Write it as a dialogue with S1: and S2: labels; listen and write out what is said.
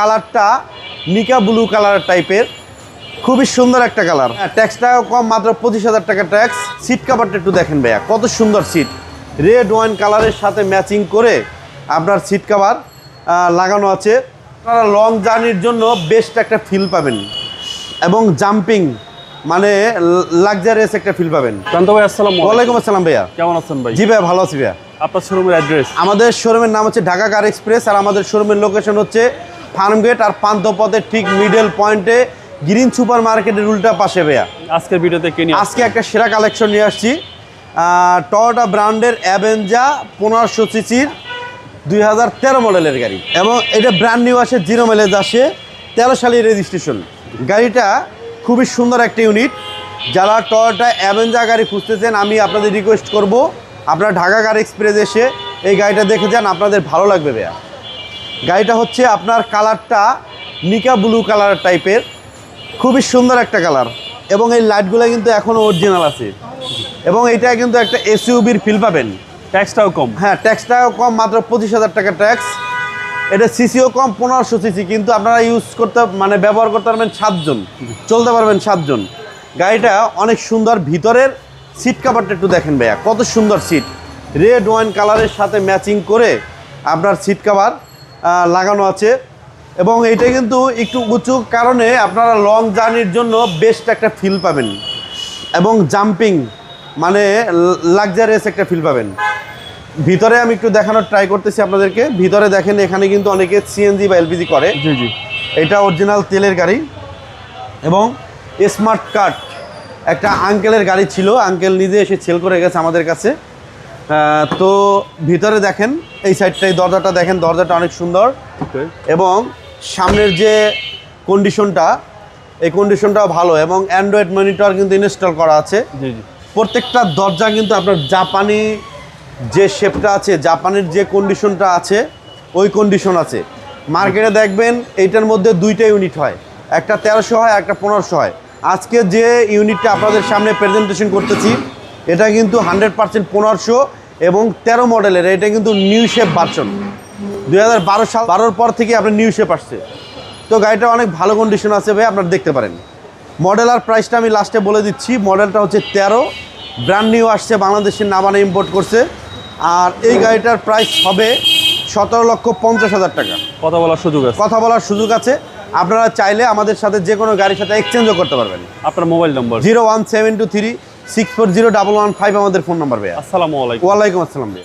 S1: কালারটা নিকা blue colour টাইপের। খুবই সুন্দর একটা কালার। ট্যাক্সটাও কম মাত্র পঁচিশ হাজার টাকা ট্যাক্স। সিট কাভারটা একটু দেখেন ভাইয়া কত সুন্দর সিট। রেড ওয়াইন কালারের সাথে ম্যাচিং করে আপনার সিট কাভার লাগানো আছে। আপনারা লং জার্নির জন্য বেস্ট একটা ফিল পাবেন। এবং জাম্পিং মানে লাক্সারিয়াস একটা ফিল পাবেন।
S2: ভাই আসসালাম
S1: ওয়ালাইকুম আসসালাম ভাইয়া।
S2: কেমন আছেন ভাই?
S1: জি ভাইয়া ভালো আছি ভাইয়া।
S2: আপনার শোরুমের অ্যাড্রেস
S1: আমাদের শোরুমের নাম হচ্ছে ঢাকা কার এক্সপ্রেস আর আমাদের শোরুমের লোকেশন হচ্ছে ফার্মগেট আর পান্থপথের ঠিক মিডল পয়েন্টে গ্রিন সুপার মার্কেটের উল্টা পাশে ভাইয়া।
S2: আজকের ভিডিওতে কে নিয়ে
S1: আজকে একটা সেরা কালেকশন নিয়ে আসছি। টয়োটা ব্র্যান্ডের অ্যাভেঞ্জা পনেরোশো সিসির দুই হাজার তেরো মডেলের গাড়ি। এবং এটা ব্র্যান্ড নিউ আসে জিরো মাইলেজ আসে তেরো সালের রেজিস্ট্রেশন গাড়িটা খুবই সুন্দর একটা ইউনিট যারা টয়োটা অ্যাভেঞ্জা গাড়ি খুঁজতেছেন আমি আপনাদের রিকোয়েস্ট করব আপনারা ঢাকা কার এক্সপ্রেস এসে এই গাড়িটা দেখে যান আপনাদের ভালো লাগবে ভাইয়া। গাড়িটা হচ্ছে আপনার কালারটা নিকা ব্লু কালার টাইপের। খুবই সুন্দর একটা কালার। এবং এই লাইটগুলো কিন্তু এখনও অরিজিনাল আছে। এবং এইটা কিন্তু একটা এসইউবির ফিল পাবেন।
S2: ট্যাক্সটাও কম।
S1: হ্যাঁ ট্যাক্সটাও কম মাত্র পঁচিশ হাজার টাকা ট্যাক্স এটা সিসিও কম পনেরোশো সিসি কিন্তু আপনারা ইউজ করতে মানে ব্যবহার করতে পারবেন সাতজন। চলতে পারবেন সাতজন। গাড়িটা অনেক সুন্দর। ভিতরের সিট কাভারটা একটু দেখেন ভাইয়া। কত সুন্দর সিট রেড ওয়াইন কালারের সাথে ম্যাচিং করে আপনার সিট কাভার লাগানো আছে। এবং এইটা কিন্তু একটু উঁচু কারণে আপনারা লং জার্নির জন্য বেস্ট একটা ফিল পাবেন। এবং জাম্পিং মানে লাক্সারিয়াস একটা ফিল পাবেন। ভিতরে আমি একটু দেখানোর ট্রাই করতেছি আপনাদেরকে। ভিতরে দেখেন এখানে কিন্তু অনেকে সিএনজি বা এলপিজি করে।
S2: জি জি।
S1: এটা অরিজিনাল তেলের গাড়ি। এবং স্মার্ট কার্ড একটা আঙ্কেলের গাড়ি ছিল। আঙ্কেল নিজে এসে সেল করে গেছে আমাদের কাছে। তো ভিতরে দেখেন এই সাইডটাই দরজাটা দেখেন দরজাটা অনেক সুন্দর। এবং সামনের যে কন্ডিশনটা এই কন্ডিশনটাও ভালো এবং অ্যান্ড্রয়েড মনিটর কিন্তু ইনস্টল করা আছে। প্রত্যেকটা দরজা কিন্তু আপনার জাপানি যে শেপটা আছে জাপানের যে কন্ডিশনটা আছে ওই কন্ডিশন আছে। মার্কেটে দেখবেন এইটার মধ্যে দুইটা ইউনিট হয়। একটা তেরোশো হয় একটা পনেরোশো হয়। আজকে যে ইউনিটটা আপনাদের সামনে প্রেজেন্টেশন করতেছি এটা কিন্তু হান্ড্রেড পার্সেন্ট পনেরোশো। এবং তেরো মডেলের এটা কিন্তু নিউ শেপ ভার্সন দুই হাজার বারো সাল বারোর পর থেকে আপনার নিউ শেপ আসছে। তো গাড়িটা অনেক ভালো কন্ডিশন আছে ভাই আপনারা দেখতে পারেন। মডেল আর প্রাইসটা আমি লাস্টে বলে দিচ্ছি মডেলটা হচ্ছে তেরো। ব্র্যান্ড নিউ আসছে বাংলাদেশের নামানে ইম্পোর্ট করছে। আর এই গাড়িটার প্রাইস হবে সতেরো লক্ষ পঞ্চাশ হাজার টাকা।
S2: কথা বলার সুযোগ আছে।
S1: কথা বলার সুযোগ আছে। আপনারা চাইলে আমাদের সাথে যে কোনো গাড়ির সাথে এক্সচেঞ্জও করতে পারবেন।
S2: আপনার mobile number
S1: zero one seven two three six four zero double one five আমাদের ফোন নাম্বার ভাইয়া।
S2: আসসালামু আলাইকুম।
S1: ওয়ালাইকুম আসসালাম ভাইয়া।